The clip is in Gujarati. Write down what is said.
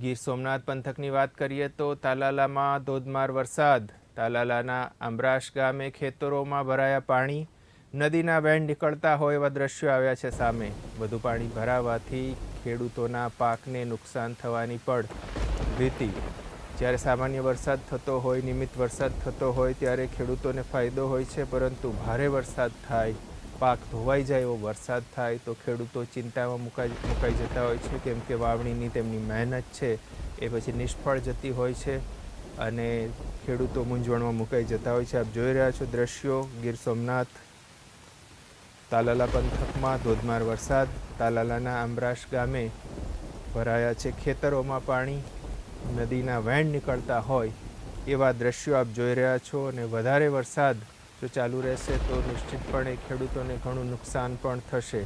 ગીર સોમનાથ પંથકની વાત કરીએ તો તાલાલામાં ધોધમાર વરસાદ. તાલાલાના આંબ્રાશ ગામે ખેતરોમાં ભરાયા પાણી. નદીના વેણ નીકળતા હોય એવા દ્રશ્યો આવ્યા છે સામે. વધુ પાણી ભરાવાથી ખેડૂતોના પાકને નુકસાન થવાની પણ ભીતિ. જ્યારે સામાન્ય વરસાદ થતો હોય, નિયમિત વરસાદ થતો હોય, ત્યારે ખેડૂતોને ફાયદો હોય છે, પરંતુ ભારે વરસાદ થાય પાક ધોવાઈ જાય એવો વરસાદ થાય તો ખેડૂતો ચિંતામાં મુકાઈ મુકાઈ જતા હોય છે. કેમ કે વાવણીની તેમની મહેનત છે, એ પછી નિષ્ફળ જતી હોય છે અને ખેડૂતો મૂંઝવણમાં મુકાઈ જતા હોય છે. આપ જોઈ રહ્યા છો દ્રશ્યો. ગીર સોમનાથ, તાલાલા પંથકમાં ધોધમાર વરસાદ. તાલાલાના આંબ્રાશ ગામે ભરાયા છે ખેતરોમાં પાણી. નદીના વહેણ નીકળતા હોય એવા દ્રશ્યો આપ જોઈ રહ્યા છો અને વધારે વરસાદ જો ચાલુ રહેશે તો નિશ્ચિતપણે ખેડૂતોને ઘણું નુકસાન પણ થશે.